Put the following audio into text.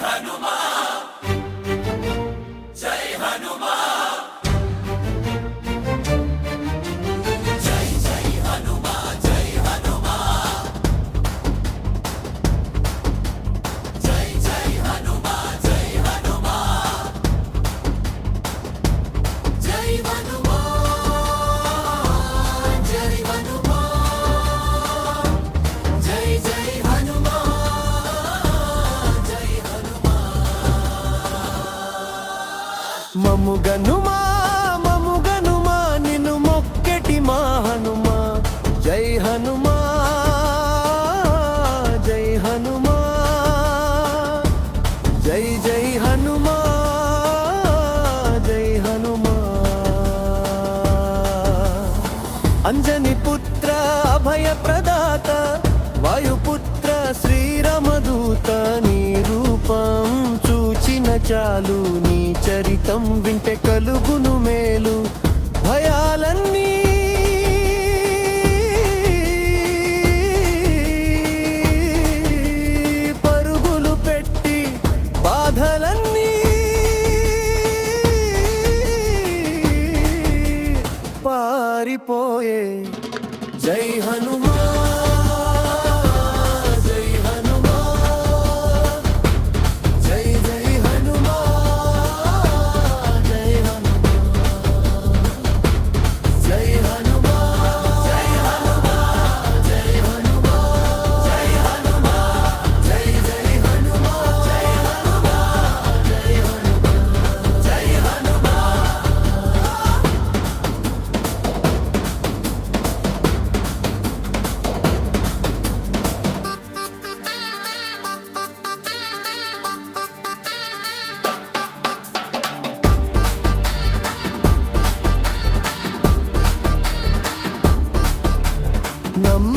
Hanuman. మముగనుమా మముగనుమా నిన్ను మొక్కెటి మా హనుమా. జై హనుమా జై హనుమా. జై జై హనుమా జై హనుమా. అంజని పుత్ర అభయ ప్రదాత వాయుపుత్ర శ్రీరమదూత నీ రూపం చూచిన చాలు చరితం వింటే కలుగును మేలు. భయాలన్నీ పరుగులు పెట్టి బాధలన్నీ పారిపోయే. జై హనుమా No.